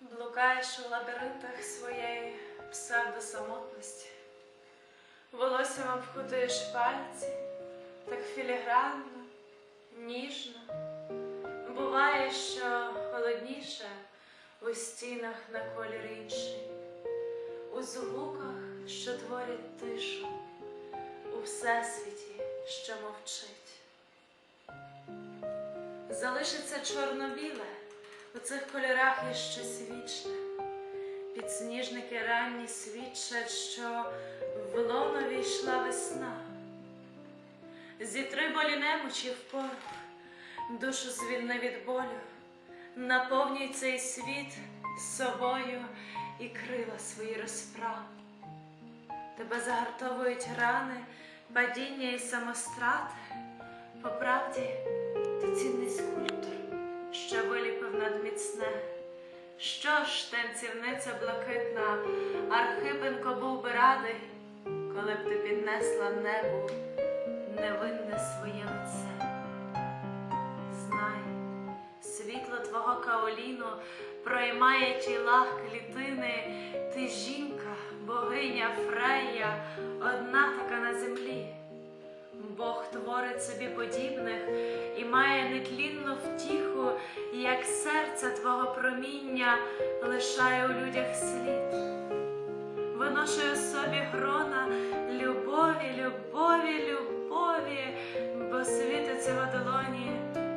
Блукаєш у лабіринтах своєї псевдосамотності, волоссям обхутуєш пальці, так філігранно, ніжно. Буває, що холодніше у стінах на колір інший, у звуках, що творять тишу, у всесвіті, що мовчить. Залишиться чорно-біле, у цих кольорах є щось вічне. Підсніжники ранні свідчать, що в лоно війшла весна. Зітри болі немочі в порох, душу звільни від болю, наповнюй цей світ собою і крила свої розправ. Тебе загартовують рани, падіння і самострати. По правді, ти цінний скульптор, що виліпив надміцне. Що ж, танцівниця блакитна, Архипенко був би радий, коли б ти піднесла небу невинне своє лице. Знай, світло твого каоліну проймає тіла клітини, ти жінка, богиня Фрея, одна така на землі. Бог творить собі подібних і має нетлінну втіху, як серце твого проміння лишає у людях слід. Виношує собі грона любові, любові, любові, бо світи цього долоні,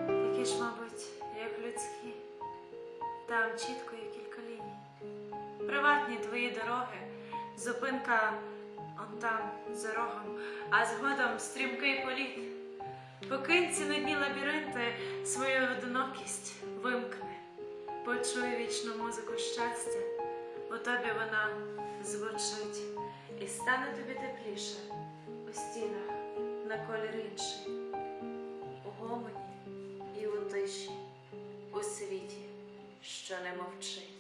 такі ж, мабуть, як людські. Там чітко є кілька ліній. Приватні твої дороги, зупинка он там за рогом, а згодом стрімкий політ. Покинь ці нудні лабіринти свою одинокість почуй вічну музику щастя, у тобі вона звучить, і стане тобі тепліше у стінах на колір інший, у гомоні і у тиші, у світі, що не мовчить,